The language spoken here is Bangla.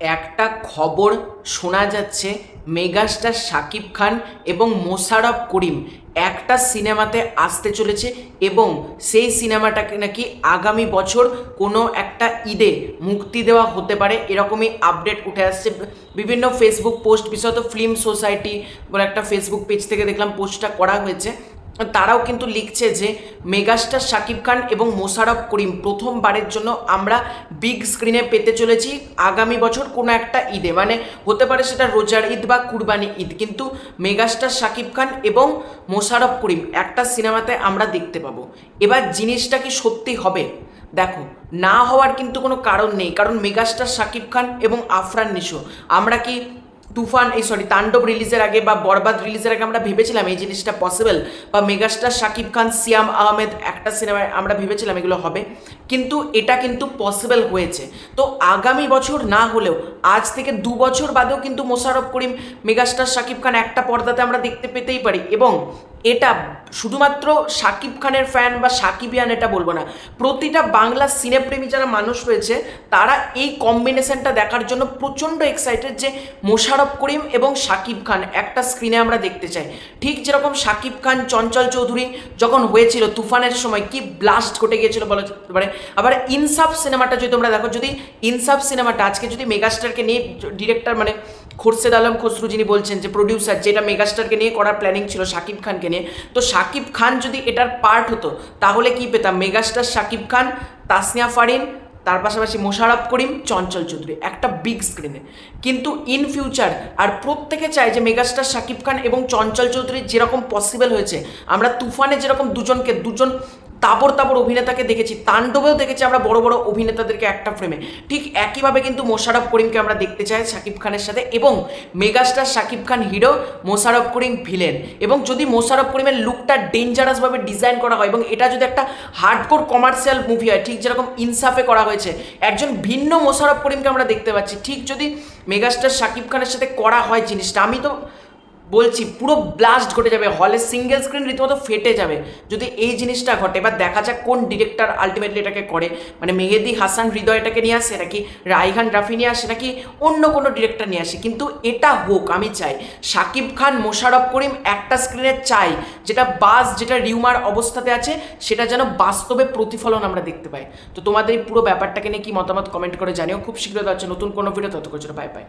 একটা খবর শোনা যাচ্ছে মেগাস্টার শাকিব খান এবং মোশারফ করিম একটা সিনেমাতে আসতে চলেছে এবং সেই সিনেমাটাকে নাকি আগামী বছর কোনো একটা ঈদে মুক্তি দেওয়া হতে পারে এরকমই আপডেট উঠে আসছে। বিভিন্ন ফেসবুক পোস্ট বিশেষত ফিল্ম সোসাইটি বলে একটা ফেসবুক পেজ থেকে দেখলাম পোস্টটা করা হয়েছে। তারাও কিন্তু লিখছে যে মেগাস্টার শাকিব খান এবং মোশারফ করিম প্রথমবারের জন্য আমরা বিগ স্ক্রিনে পেতে চলেছি আগামী বছর কোনো একটা ঈদে। মানে হতে পারে সেটা রোজার ঈদ বা কুরবানি ঈদ। কিন্তু মেগাস্টার শাকিব খান এবং মোশারফ করিম একটা সিনেমাতে আমরা দেখতে পাবো। এবার জিনিসটা কি সত্যি হবে? দেখো, না হওয়ার কিন্তু কোনো কারণ নেই। কারণ মেগাস্টার শাকিব খান এবং আফরান নিশো। আমরা কি তুফান, এই সরি তাণ্ডব রিলিজের আগে বা বরবাদ রিলিজের আগে আমরা ভেবেছিলাম এই জিনিসটা পসিবল বা মেগাস্টার শাকিব খান, সিয়াম আহমেদ একটা সিনেমায় আমরা ভেবেছিলাম এগুলো হবে। কিন্তু এটা কিন্তু পসিবল হয়েছে। তো আগামী বছর না হলেও, আজ থেকে দু বছর বাদেও কিন্তু মোশারফ করিম মেগাস্টার শাকিব খান একটা পর্দাতে আমরা দেখতে পেতেই পারি এবং এটা শুধুমাত্র শাকিব খানের ফ্যান বা সাকিবিয়ান এটা বলব না, প্রতিটা বাংলা সিনেপ্রেমী যারা মানুষ রয়েছে, তারা এই কম্বিনেশনটা দেখার জন্য প্রচণ্ড এক্সাইটেড যে মোশারফ করিম এবং শাকিব খান একটা স্ক্রিনে আমরা দেখতে চাই। ঠিক যেরকম শাকিব খান, চঞ্চল চৌধুরী যখন হয়েছিল তুফানের সময়, কি ব্লাস্ট ঘটে গিয়েছিল বলা যেতে পারে আবার ইনসাফ সিনেমাটা যদি তোমরা দেখো, যদি ইনসাফ সিনেমাটা, আজকে যদি মেগাস্টারকে নিয়ে ডিরেক্টর মানে খোরশেদ আলম খসরু যিনি বলছেন যে প্রডিউসার যেটা মেগাস্টারকে নিয়ে করার প্ল্যানিং ছিল শাকিব খানকে নিয়ে, তো শাকিব খান যদি এটার পার্ট হতো, তাহলে কি পেতাম? মেগাস্টার শাকিব খান, তাসনিয়া ফারিন, তার পাশাপাশি মোশারফ করিম, চঞ্চল চৌধুরী, একটা বিগ স্ক্রিনে কিন্তু ইন ফিউচার আর প্রত্যেকে চায় যে মেগাস্টার শাকিব খান এবং চঞ্চল চৌধুরী যেরকম পসিবল হয়েছে, আমরা তুফানে যেরকম দুজনকে, দুজন তাবর তাবর অভিনেতাকে দেখেছি, তাণ্ডবেও দেখেছি আমরা বড় বড় অভিনেতাদেরকে একটা ফ্রেমে ঠিক একইভাবে কিন্তু মোশারফ করিমকে আমরা দেখতে চাই শাকিব খানের সাথে এবং megastar Shakib Khan hero Mosharraf Karim villain এবং যদি মোশারফ করিমের লুকটা ডেঞ্জারাসভাবে ডিজাইন করা হয় এবং এটা যদি একটা হার্ডকোর কমার্শিয়াল মুভি হয়, ঠিক যেরকম ইনসাফে করা হয়েছে, একজন ভিন্ন মোশারফ করিমকে আমরা দেখতে পাচ্ছি। ঠিক যদি মেগাস্টার শাকিব খানের সাথে করা হয় জিনিসটা, আমি তো বলছি, পুরো ব্লাস্ট ঘটে যাবে। হলে সিঙ্গেল স্ক্রিন রীতিমতো ফেটে যাবে। যদি এই জিনিসটা ঘটে, এবার দেখা যাক কোন ডিরেক্টর আলটিমেটলি এটাকে করে। মানে মেহেদি হাসান হৃদয় এটাকে নিয়ে আসে, নাকি রাইহান রাফি নিয়ে আসে, নাকি অন্য কোনো ডিরেক্টর নিয়ে আসে। কিন্তু এটা হোক, আমি চাই। শাকিব খান মোশারফ করিম একটা স্ক্রিনে চাই, যেটা বাস যেটা রিউমার অবস্থাতে আছে, সেটা যেন বাস্তবে প্রতিফলন আমরা দেখতে পাই। তো তোমাদের এই পুরো ব্যাপারটাকে নিয়ে কি মতামত কমেন্ট করে জানিও। খুব শীঘ্রই হচ্ছে নতুন কোনো ভিডিও তত করে বাই বাই